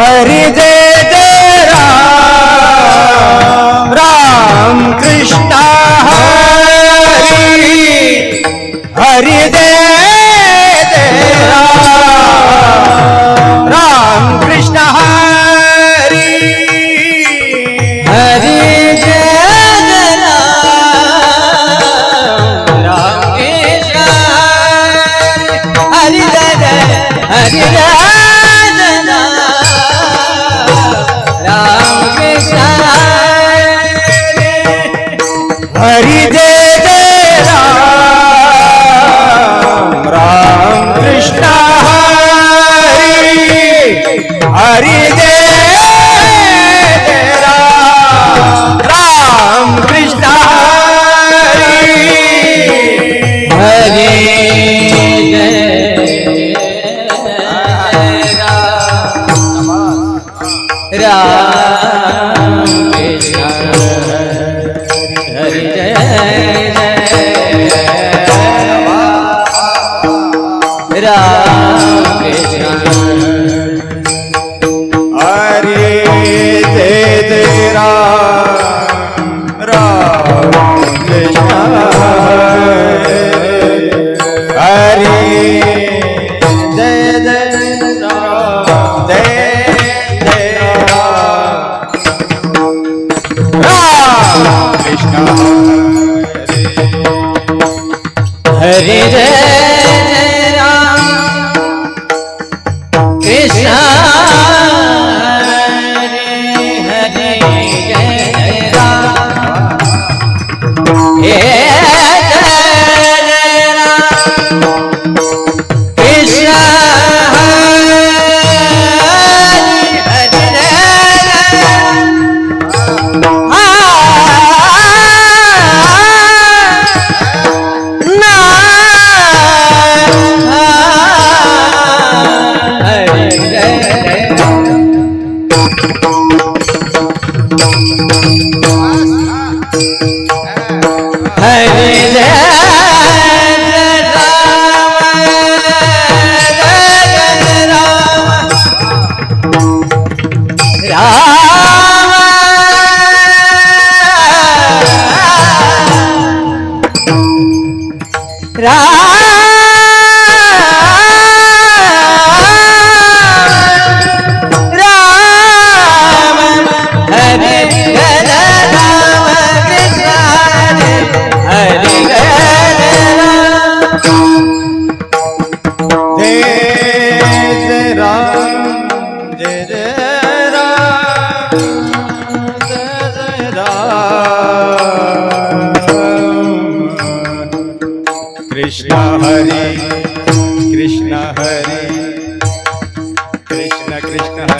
हरि जय रा Krishna Hare. Krishna Krishna Hare.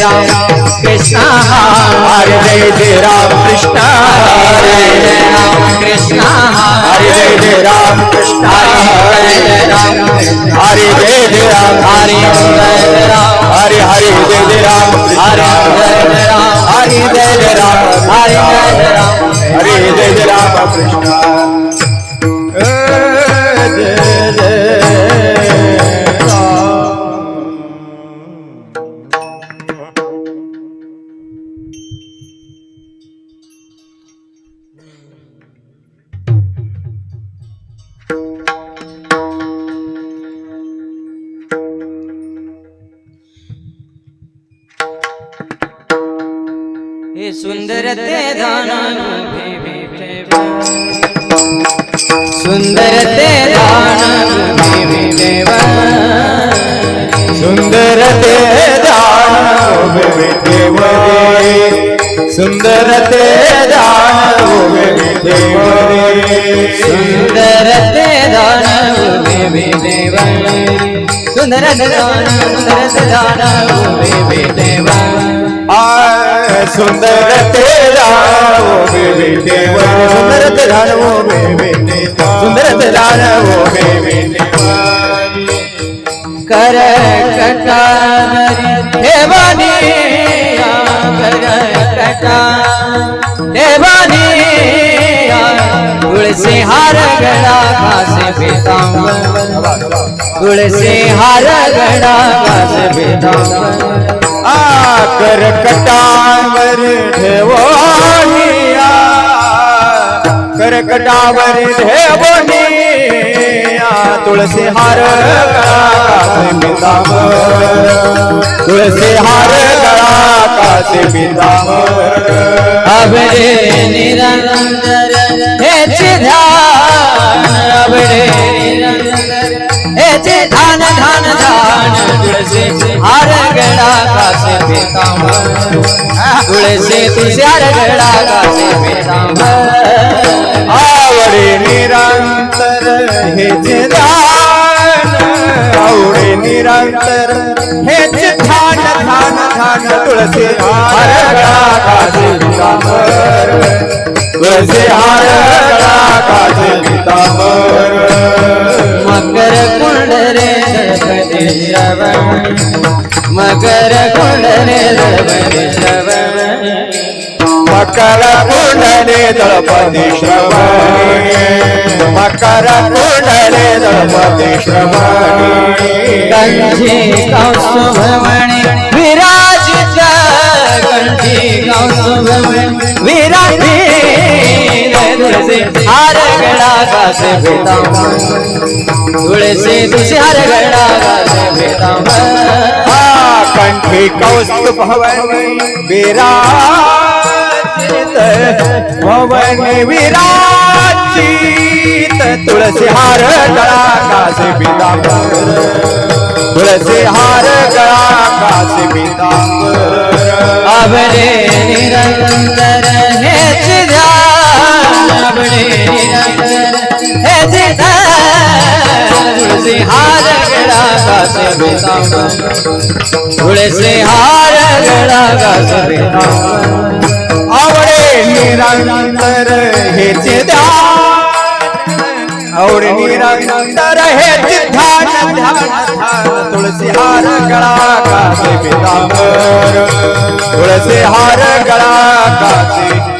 Ram Krishna हरे जय जय राम कृष्ण हरे जय राम कृष्ण हरे जय जय राम कृष्ण हरे जय राम हरे जय जय राम हरे जय राम हरे हरे जय जय राम हरे जय राम हरे जय राम हरे जय राम हरे जय राम कृष्ण એ સુંદર તે દાનાનું સુંદર તે દાનાનું દેવ સુંદર તે દાનાનું સુંદર તે દાનાનું સુંદર તે દાનાનું દેવ સુંદર દાનાનું સુંદર દાનાનું દેવ சுந்தர தேரா ஓ பேபிண்டே சுந்தர தேரான ஓ பேபிண்டே சுந்தர தேரான ஓ பேபிண்டே கர கட்டாரி தேவானி கர கட்டா தேவானி गुड़ से हार गड़ा घास बेदाम गुड़ से हार गड़ा घास बेदाम आकर कटावर ढेवोनिया। कर कटावर ढेवोनिया। तुलसी हार गड़ा घास तुलसी हार गड़ा ते पितामर अबडे निरंतर हेचे ध्यान अबडे निरंतर हेचे धान धान धान तुळसे हार गडा कासे पितामर तुळसे तुझे हार गडा कासे पितामर आवडे निरंतर हेचे ध्यान आवडे निरंतर. हेचे ध्यान ध्यान ध्यान तुळसी हार कासे पितांबर तुळसी हार कासे पितांबर मकर कुंड रे श्रवण मकर कुंड रे श्रवण मकर कुंडले दळपती श्रवणी? मकर कंठी कौस्तुभमणि विराजित कंठी कौस्तुभमणि हार गळा कासे भेतांबर तुळसे तुझे हार गडा कासे भेतांबर कंठी कौस्तुभ भवनी भवनी विराजित तुळसी हार गळा कासे पितांबर. तुळसी हार गळा कासे पितांबर. अबडे निरंतर हेच से हार गड़ा हार गळा कासे बेतांबर से हार गड़ा गळा कासे बेतांबर आवडे निरंतर हेचे ध्यान. आवडे निरंतर हेचे ध्यान. ध्यान ध्यान तुळसी हार गळा कासे पितांबर तुळसी हार गळा कासे काय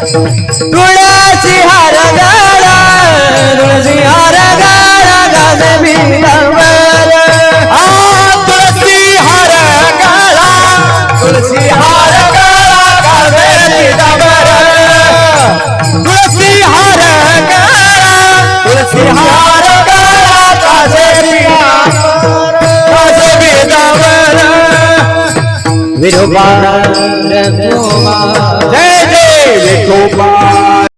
तुळशी हार गाडा तुळशी हार गाडा गाजे बिंदावर आ हार काळा तुळशी हार काळा हार हार रघुबा जय जय विठोबा